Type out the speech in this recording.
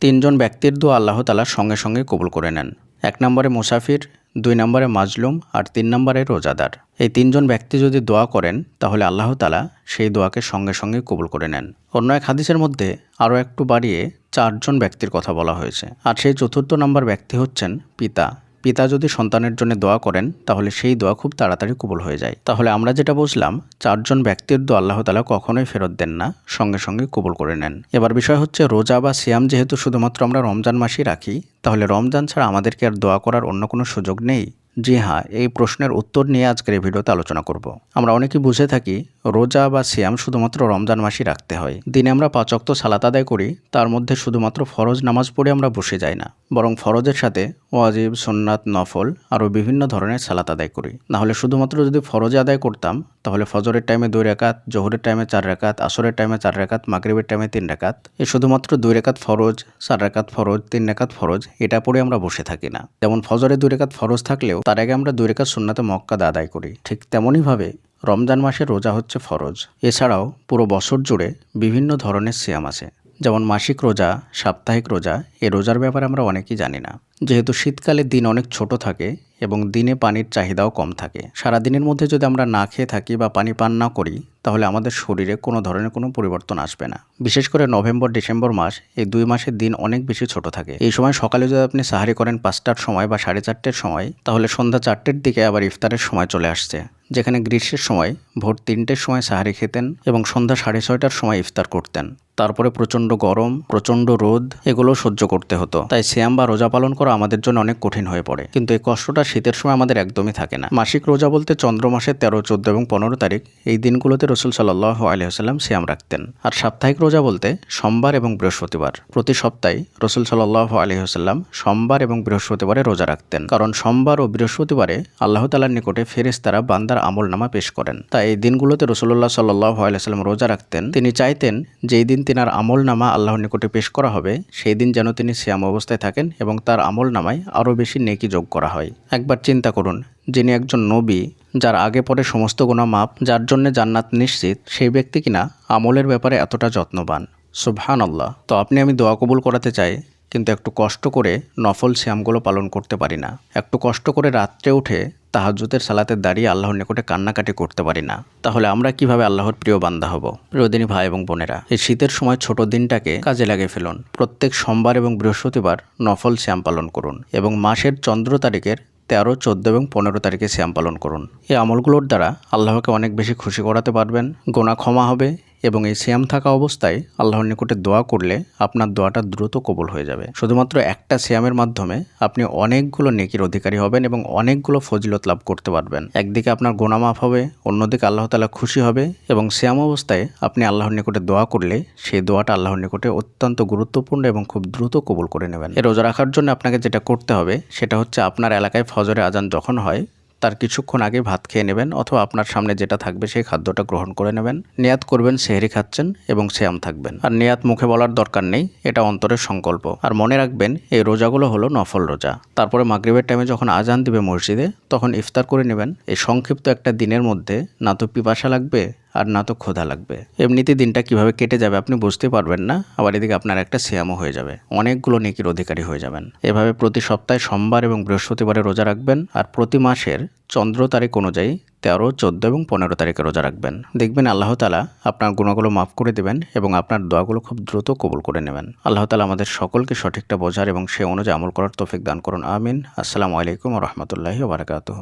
তিনজন ব্যক্তির দোয়া আল্লাহ তালা সঙ্গে সঙ্গে কবুল করে নেন। এক নম্বরে মুসাফির, দুই নম্বরে মাজলুম আর তিন নম্বরে রোজাদার। এই তিনজন ব্যক্তি যদি দোয়া করেন, তাহলে আল্লাহ তালা সেই দোয়াকে সঙ্গে সঙ্গে কবুল করে নেন। অন্য এক হাদিসের মধ্যে আরও একটু বাড়িয়ে চারজন ব্যক্তির কথা বলা হয়েছে। আর সেই চতুর্থ নম্বর ব্যক্তি হচ্ছেন পিতা। পিতা যদি সন্তানের জন্য দোয়া করেন, তাহলে সেই দোয়া খুব তাড়াতাড়ি কবুল হয়ে যায়। তাহলে আমরা যেটা বুঝলাম, চারজন ব্যক্তির দোয়া আল্লাহ তালা কখনোই ফেরত দেন না, সঙ্গে সঙ্গে কবুল করে নেন। এবার বিষয় হচ্ছে, রোজা বা সিয়াম যেহেতু শুধুমাত্র আমরা রমজান মাসই রাখি, তাহলে রমজান ছাড়া আমাদেরকে আর দোয়া করার অন্য কোনো সুযোগ নেই? জি হ্যাঁ এই প্রশ্নের উত্তর নিয়ে আজকের এই ভিডিওতে আলোচনা করব। আমরা অনেকেই বুঝে থাকি রোজা বা সিয়াম শুধুমাত্র রমজান মাসই রাখতে হয়। দিনে আমরা পাঁচক্ত সালাত আদায় করি, তার মধ্যে শুধুমাত্র ফরজ নামাজ পড়ে আমরা বসে যাই না। বরং ফরজের সাথে ওয়াজিব সোননাথ নফল আরও বিভিন্ন ধরনের সালাত আদায় করি। নাহলে শুধুমাত্র যদি ফরজে আদায় করতাম, তাহলে ফজরের টাইমে দুই রেখাত জোহরের টাইমে চার রেখাত আসরের টাইমে চার রেখাত মাগরিবের টাইমে তিন রেখাত এ শুধুমাত্র দুই রেখাত ফরজ, চার রেখাত ফরজ, তিন রেখাত ফরজ, এটা পড়ে আমরা বসে থাকি না। যেমন ফজরে দুই রেখাত ফরজ থাকলেও, তার আগে আমরা দুই রেখাত সুন্নাতে মক্কাদ আদায় করি। ঠিক তেমনইভাবে রমজান মাসে রোজা হচ্ছে ফরজ। এছাড়াও পুরো বছর জুড়ে বিভিন্ন ধরনের সিয়াম আছে। যেমন মাসিক রোজা, সাপ্তাহিক রোজা, এ রোজার ব্যাপারে আমরা অনেকেই জানি না। যেহেতু শীতকালে দিন অনেক ছোট থাকে এবং দিনে পানির চাহিদাও কম থাকে। সারা দিনের মধ্যে যদি আমরা না খেয়ে থাকি বা পানি পান না করি, তাহলে আমাদের শরীরে কোনো ধরনের কোনো পরিবর্তন আসবে না। বিশেষ করে নভেম্বর, ডিসেম্বর মাস, এই দুই মাসের দিন অনেক বেশি ছোট থাকে। এই সময় সকালে যদি আপনি সাহারি করেন পাঁচটার সময় বা সাড়ে চারটের সময়, তাহলে সন্ধ্যা চারটের দিকে আবার ইফতারের সময় চলে আসছে। যেখানে গ্রীষ্মের সময় ভোর তিনটের সময় সাহারি খেতেন এবং সন্ধ্যা সাড়ে ছয়টার সময় ইফতার করতেন। তারপরে প্রচণ্ড গরম, প্রচণ্ড রোদ, এগুলো সহ্য করতে হতো। তাই শ্যাম বা রোজা পালন করা আমাদের জন্য অনেক কঠিন হয়ে পড়ে। কিন্তু এই কষ্টটা শীতের সময় আমাদের একদমই থাকে না। মাসিক রোজা বলতে চন্দ্র মাসের তেরো, চোদ্দ এবং পনেরো তারিখ, এই দিনগুলোতে রসুল সাল্লাহ আলহিহাস্লাম শ্যাম রাখতেন। আর সাপ্তাহিক রোজা বলতে সোমবার এবং বৃহস্পতিবার। প্রতি সপ্তাহে রসুল সাল্লাহ আলহিহাস্লাম সোমবার এবং বৃহস্পতিবারে রোজা রাখতেন। কারণ সোমবার ও বৃহস্পতিবারে আল্লাহ তালার নিকটে ফেরেস তারা বান্দার আমল নামা পেশ করেন। তাই এই দিনগুলোতে রসুল্লাহ সাল্লাহ আলহিহাস্লাম রোজা রাখতেন। তিনি চাইতেন যেই দিন তিনার আমল নামা আল্লাহর নিকটে পেশ করা হবে, সেই দিন যেন তিনি শ্যাম অবস্থায় থাকেন এবং তার আমল নামায় আরও বেশি নেকি যোগ করা হয়। একবার চিন্তা করুন, যিনি একজন নবী, যার আগে পরে সমস্ত গোনা মাপ যার জন্য জান্নাত নিশ্চিত, সেই ব্যক্তি কিনা আমলের ব্যাপারে এতটা যত্নবান। সুবহান আল্লাহ তো আপনি আমি দোয়া কবুল করাতে চাই কিন্তু একটু কষ্ট করে নফল শ্যামগুলো পালন করতে পারি না। একটু কষ্ট করে রাত্রে উঠে তাহাজুতের সালাতে দাঁড়িয়ে আল্লাহর নিকটে কান্নাকাটি করতে পারি না। তাহলে আমরা কীভাবে আল্লাহর প্রিয় বান্দা হব? প্রিয়দিনী ভাই এবং বোনেরা, এই শীতের সময় ছোট দিনটাকে কাজে লাগিয়ে ফেলুন। প্রত্যেক সোমবার এবং বৃহস্পতিবার নফল শ্যাম পালন করুন এবং মাসের চন্দ্র তারিখের তেরো, চোদ্দ এবং পনেরো তারিখে শ্যাম পালন করুন। এই আমলগুলোর দ্বারা আল্লাহকে অনেক বেশি খুশি করাতে পারবেন, গোনা ক্ষমা হবে এবং এই শ্যাম থাকা অবস্থায় আল্লাহর নিকটে দোয়া করলে আপনার দোয়াটা দ্রুত কবল হয়ে যাবে। শুধুমাত্র একটা শ্যামের মাধ্যমে আপনি অনেকগুলো নেকির অধিকারী হবেন এবং অনেকগুলো ফজিলত লাভ করতে পারবেন। একদিকে আপনার গোনা মাফ হবে, অন্যদিকে আল্লাহ তালা খুশি হবে এবং শ্যাম অবস্থায় আপনি আল্লাহর নিকটে দোয়া করলে সেই দোয়াটা আল্লাহর নিকটে অত্যন্ত গুরুত্বপূর্ণ এবং খুব দ্রুত কবুল করে নেবেন। রোজা রাখার জন্য আপনাকে যেটা করতে হবে, সেটা হচ্ছে আপনার এলাকায় ফজরে আজান যখন হয় তার কিছুক্ষণ আগে ভাত খেয়ে নেবেন অথবা আপনার সামনে যেটা থাকবে সেই খাদ্যটা গ্রহণ করে নেবেন। নেয়াত করবেন, সেহেরি খাচ্ছেন এবং শ্যাম থাকবেন। আর নেয়াত মুখে বলার দরকার নেই, এটা অন্তরের সংকল্প। আর মনে রাখবেন, এই রোজাগুলো হলো নফল রোজা। তারপরে মাগরীবের টাইমে যখন আজান দিবে মসজিদে, তখন ইফতার করে নেবেন। এই সংক্ষিপ্ত একটা দিনের মধ্যে না তো পিপাসা লাগবে আর না তো ক্ষুধা লাগবে। এমনিতে দিনটা কীভাবে কেটে যাবে আপনি বুঝতে পারবেন না, আবার এদিকে আপনার একটা সিয়ামও হয়ে যাবে। অনেকগুলো নেকির অধিকারী হয়ে যাবেন। এভাবে প্রতি সপ্তাহে সোমবার এবং বৃহস্পতিবারে রোজা রাখবেন, আর প্রতি মাসের চন্দ্র তারিখ অনুযায়ী তেরো, চোদ্দ এবং পনেরো তারিখে রোজা রাখবেন। দেখবেন আল্লাহ তালা আপনার গুণাগুলো মাফ করে দেবেন এবং আপনার দোয়াগুলো খুব দ্রুত কবুল করে নেবেন। আল্লাহ তালা আমাদের সকলকে সঠিকটা বোঝার এবং সে অনুযায়ী আমল করার তৌফিক দান করুন। আমিন। আসসালামু আলাইকুম রহমতুল্লাহি বারাকাতুহ।